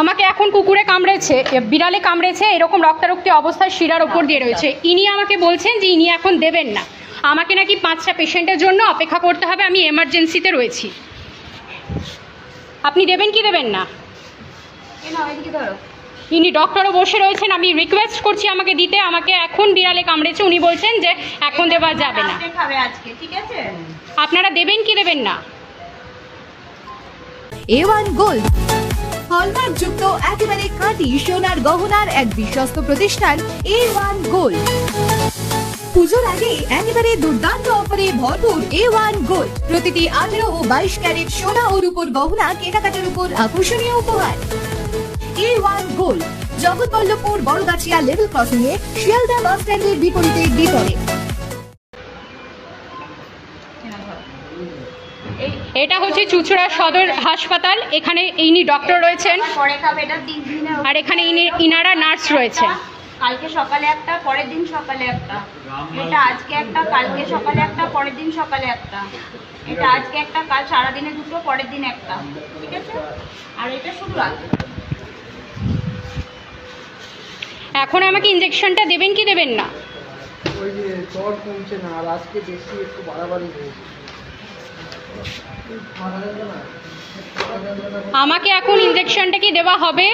আমাকে এখন কুকুরে কামড়েছে বিড়ালে কামড়েছে, এরকম রক্তারক্তি অবস্থায় শিরার ওপর দিয়ে রয়েছে। ইনি আমাকে বলছেন যে ইনি এখন দেবেন না। আমাকে নাকি পাঁচটা পেশেন্টের জন্য অপেক্ষা করতে হবে, আমি এমার্জেন্সিতে রয়েছি। আপনি দেবেন কি দেবেন না? ইনি ডক্টরও বসে রয়েছেন, আমি রিকোয়েস্ট করছি আমাকে দিতে, আমাকে এখন বিড়ালে কামড়েছে, উনি বলছেন যে এখন দেওয়া যাবে না। আপনারা দেবেন কি দেবেন না? এ ওয়ান গোল্ড হলমার্ক যুক্ত একেবারে খাঁটি সোনার গহনার এক বিশ্বস্ত প্রতিষ্ঠান এ ওয়ান গোল্ড পুজোর আগে একেবারে দুর্দান্ত অফারে ভরপুর এ ওয়ান গোল্ড প্রতিটি আঠেরো ও বাইশ ক্যারেট সোনা ও রূপোর গহনা কেনাকাটার উপর আকর্ষণীয় উপহার। A one gold Jagatballavpur Baragachhia level crossing A Sealdah bus স্ট্যান্ডের বিপরীতে বিপরে এটা হচ্ছে চুচুড়া সদর হাসপাতাল। এখানে ইনি ডক্টর রয়েছেন। আর এখানে ইনি ইনারা নার্স রয়েছে কালকে সকালে একটা পরের দিন সকালে একটা। এটা আজকে একটা কালকে সকালে একটা পরের দিন সকালে একটা। এটা আজকে একটা কাল সারাদিনে দুটো পরের দিন একটা। ঠিক আছে? আর এটা শুধু রাতে এখন আমাকে ইঞ্জেকশনটা দেবেন কি দেবেন না? ওই যে জ্বর কমছে না আর আজকে বেশি একটু বাড়াবাড়ি হয়েছে মাথা যন্ত্রণা? মাথা যন্ত্রণা, আমাকে এখন ইঞ্জেকশনটা কি দেওয়া হবে।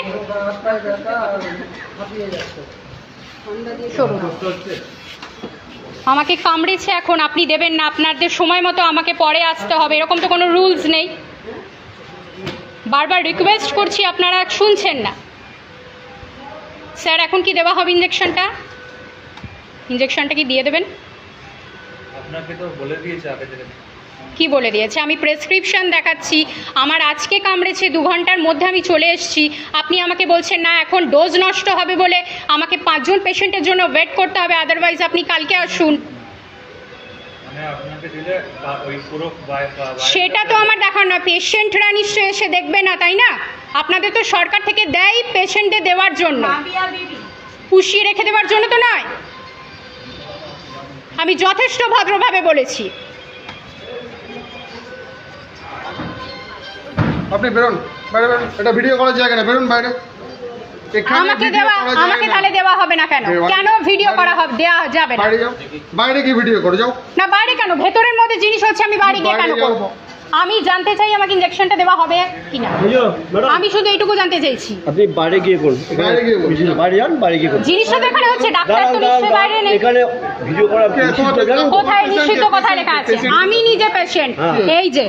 আমাকে কামড়েছে এখন, আপনি দেবেন না, আপনাদের সময় মতো আমাকে পরে আসতে হবে, এরকম তো কোনো রুলস নেই। বারবার রিকোয়েস্ট করছি, আপনারা শুনছেন না। স্যার, এখন কি দেওয়া হবে ইঞ্জেকশনটা ইঞ্জেকশনটা কি দিয়ে দেবেন? আপনাকে তো বলে দিয়েছে আগে কি বলে দিয়েছে? আমি প্রেসক্রিপশন দেখাচ্ছি। আমার আজকে কামড়েছে দু ঘণ্টার মধ্যে আমি চলে এসেছি। আপনি আমাকে বলছেন না এখন ডোজ নষ্ট হবে বলে আমাকে পাঁচজন পেশেন্টের জন্য ওয়েট করতে হবে আদারওয়াইজ আপনি কালকে আসুন। মানে সেটা তো আমার দেখার না পেশেন্টরা নিশ্চয়ই এসে দেখবে না তাই না? আপনাদের তো সরকার থেকে দেয় পেশেন্টদের দেওয়ার জন্য। পুষিয়ে রেখে দেওয়ার জন্য তো নয়। আমি যথেষ্ট ভদ্রভাবে বলেছি। আপনি বেরোন বাইরে বেরোন এটা ভিডিও করার জায়গা না বেরোন বাইরে। আমাকে দেওয়া আমাকে তাহলে দেওয়া হবে না কেন? কেন ভিডিও করা হবে দেওয়া যাবে না? বাইরে যাও। বাইরে গিয়ে ভিডিও করে যাও। না বাইরে কেন? ভেতরের মধ্যে জিনিস হচ্ছে আমি বাইরে গিয়ে কেন করব? আমি জানতে চাই আমাকে ইঞ্জেকশনটা দেওয়া হবে কিনা। আমি শুধু এইটুকু জানতে চাইছি। আপনি বাইরে গিয়ে করুন। এখানে বাইরে গিয়ে করুন। বাইরে যান বাইরে গিয়ে করুন। জিনিসটা তো এখানে হচ্ছে ডাক্তার তো নিশ্চয়ই বাইরে নেই। এখানে ভিডিও করা? কোথায় নিশ্চিত কে, কোথায় patient লেখা আছে? আমি নিজে পেশেন্ট হ্যাঁ। এই যে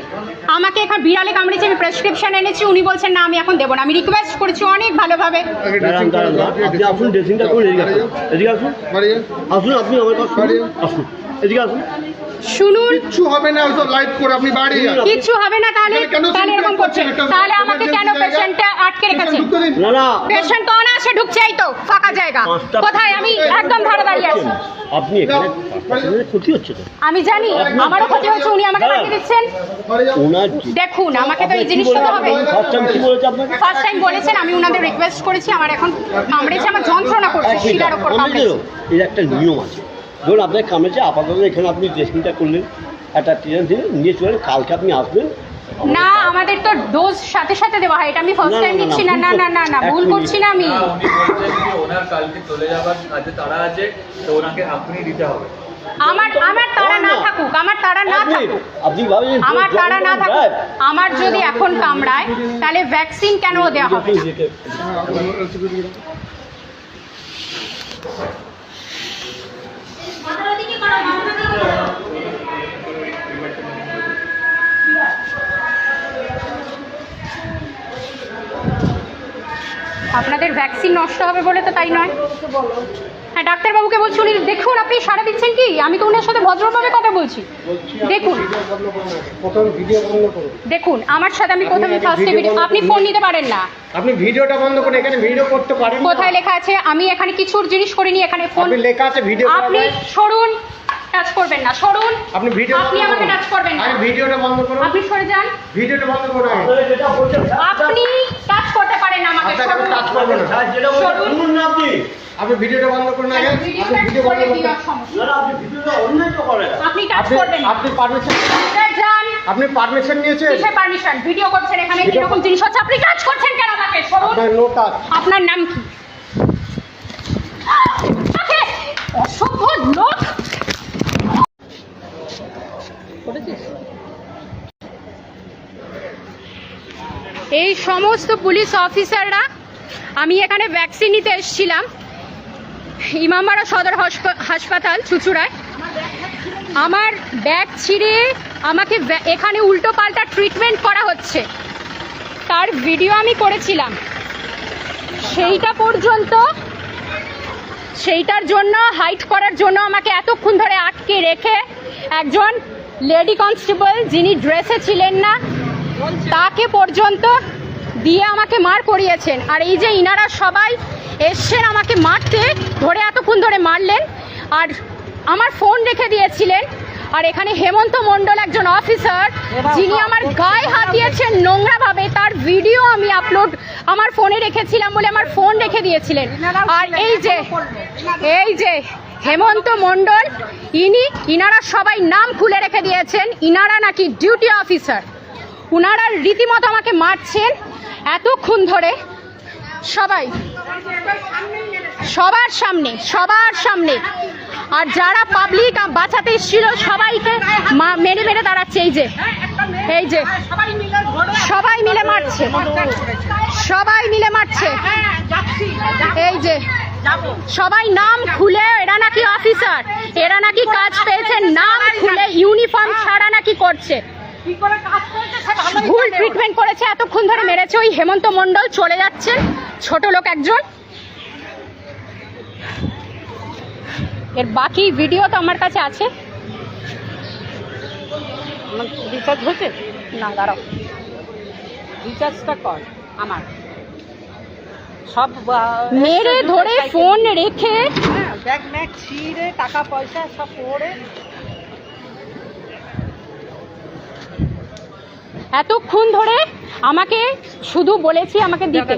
আমাকে এখন বিড়ালে কামড়েছে আমি প্রেসক্রিপশন এনেছি উনি বলছেন না আমি এখন দেবো না। আমি রিকোয়েস্ট করেছি অনেক ভালোভাবে। আপনি আপনি আসুন ড্রেসিংটা করুন এদিকে আসুন। এদিকে আসুন আসুন আপনি আমার কাছে আসুন। এদিকে আসুন। শুনুন। কিচ্ছু হবে না ওইসব লাইভ করে আপনি বাড়ি যান। কিচ্ছু হবে না তাহলে তাহলে এরকম করছেন? তাহলে আমাকে কেন পেশেন্টটা আটকে রেখেছেন। না না পেশেন্ট তো অনায়াসে ঢুকছে এই তো ফাঁকা জায়গা। পাঁচটা কোথায়? আমি একদম ধারে দাঁড়িয়ে আছি। আপনি এখানে ক্ষতি হচ্ছে তো? আমি জানি আমারও ক্ষতি হচ্ছে উনি আমাকে। পাঠিয়ে দিচ্ছেন। বাড়ি যে- দেখুন আমাকে তো এই জিনিসটা তো হবে। বলেছে? First কি বলেছে আপনাকে? ফার্স্ট টাইম বলেছেন আমি ওনাদের রিকোয়েস্ট করেছি আমার এখন কামড়েছে আমার যন্ত্রণা করছে শিরার উপর? কামড়েছে। এর একটা নিয়ম আছে। ধরুন আপনার কামড়েছে আপাতত এখানে আপনি ড্রেসিংটা করলেন একটা ট্রেন দিলেন নিয়ে চলে কালকে আপনি আসবেন। না আমাদের তো ডোজ সাথে সাথে দেওয়া হয় এটা আমি ফার্স্ট টাইম নিচ্ছি না না না না না ভুল। করছি না আমি। উনি বলছেন যে ওনার কালকে চলে যাবার কাজে তারা আছে তো ওনাকে আপনি দিতে হবে। আমার আমার তারা না থাকুক আমার তারা না থাকুক। আমার তারা না থাকুক আমার যদি এখন কামড়ায় তাহলে ভ্যাকসিন কেন দেওয়া হবে আপনাদের ভ্যাকসিন নষ্ট হবে বলে তো তাই নয়। হ্যাঁ ডাক্তারবাবুকে বলছি উনি দেখুন আপনি সারা দিচ্ছেন কি? আমি তো ওনার সাথে ভদ্রভাবে কথা বলছি। দেখুন। ভিডিও দেখুন আমার সাথে আমি প্রথমে ফার্স্টে বন্ধ আপনি ফোন নিতে পারেন না। আপনি ভিডিওটা বন্ধ করুন এখানে ভিডিও করতে পারেন। কোথায় লেখা আছে? আমি এখানে কিছুর জিনিস করিনি এখানে ফোন আপনি লেখা আছে ভিডিও আপনি সরুন টাচ করবেন না। সরুন আপনি ভিডিও আপনি আমাকে টাচ করবেন না। ভিডিওটা বন্ধ করুন। আপনি সরে যান। ভিডিওটা বন্ধ করুন আপনি টাচ পারেন আমাকে আপনাকে। টাচ করব না সরুন। আপনি। আপনি ভিডিওটা বন্ধ করুন আগে। ভিডিও আপনি ভিডিও বন্ধ করুন। না, না, আপনি ভিডিওটা অন্যায় তো করেন। আপনি টাচ করবেন আপনি পারমিশন যা আপনি পারমিশন নিয়েছেন। কিসের পারমিশন ভিডিও করছেন এখানে Video- এরকম জিনিস হচ্ছে? আপনি কাজ করছেন কেন আমাকে? সরুন। আপনার নো টাচ আপনার নাম কি? অসভ্য লোক এই সমস্ত পুলিশ অফিসাররা, আমি এখানে ভ্যাকসিন নিতে এসেছিলাম ইমামারা সদর হসপ- হাসপাতাল, চুচুড়ায়। আমার ব্যাগ ছিঁড়ে আমাকে এখানে উল্টো পাল্টা ট্রিটমেন্ট করা হচ্ছে। তার ভিডিও আমি করেছিলাম। সেইটা পর্যন্ত, সেইটার জন্য হাইট করার জন্য আমাকে এতক্ষণ ধরে আটকে রেখে একজন লেডি কনস্টেবল যিনি ড্রেসে ছিলেন না তাকে পর্যন্ত দিয়ে আমাকে মার করিয়েছেন। আর এই যে ইনারা সবাই এসছেন আমাকে মারতে ধরে এতক্ষণ ধরে মারলেন। আর আমার ফোন রেখে দিয়েছিলেন। আর এখানে হেমন্ত মণ্ডল একজন অফিসার যিনি আমার গায়ে হাত দিয়েছেন নোংরাভাবে তার ভিডিও আমি আপলোড আমার ফোনে রেখেছিলাম বলে আমার ফোন রেখে দিয়েছিলেন। আর এই যে এই যে হেমন্ত মণ্ডল ইনি ইনারা সবাই নাম খুলে রেখে দিয়েছেন। ইনারা নাকি ডিউটি অফিসার উনারা রীতিমতো আমাকে মারছেন এতক্ষণ ধরে। সবাই, সবার সামনে সবার সামনে। আর যারা পাবলিক বাঁচাতে এসেছিল, সবাইকে মেরে মেরে দাঁড়াচ্ছে, এই যে এই যে, সবাই মিলে মারছে, সবাই মিলে মারছে, এই যে, সবাই নাম খুলে, এরা নাকি অফিসার এরা নাকি কাজ পেয়েছে, নাম খুলে ইউনিফর্ম ছাড়া নাকি করছে। ভুল ট্রিটমেন্ট করেছে এতক্ষণ ধরে মেরেছে। ওই হেমন্ত মণ্ডল চলে যাচ্ছেন ছোট লোক একজন। এর বাকি ভিডিও তো আমার কাছে আছে। রিচার্জ হয়েছে? না দাঁড়াও। রিচার্জটা কর আমার। সব মেরে ধরে ফোন রেখে ব্যাগ ম্যাগ ছিঁড়ে টাকা পয়সা সব পড়ে এতক্ষণ ধরে আমাকে শুধু বলেছি আমাকে দিতে।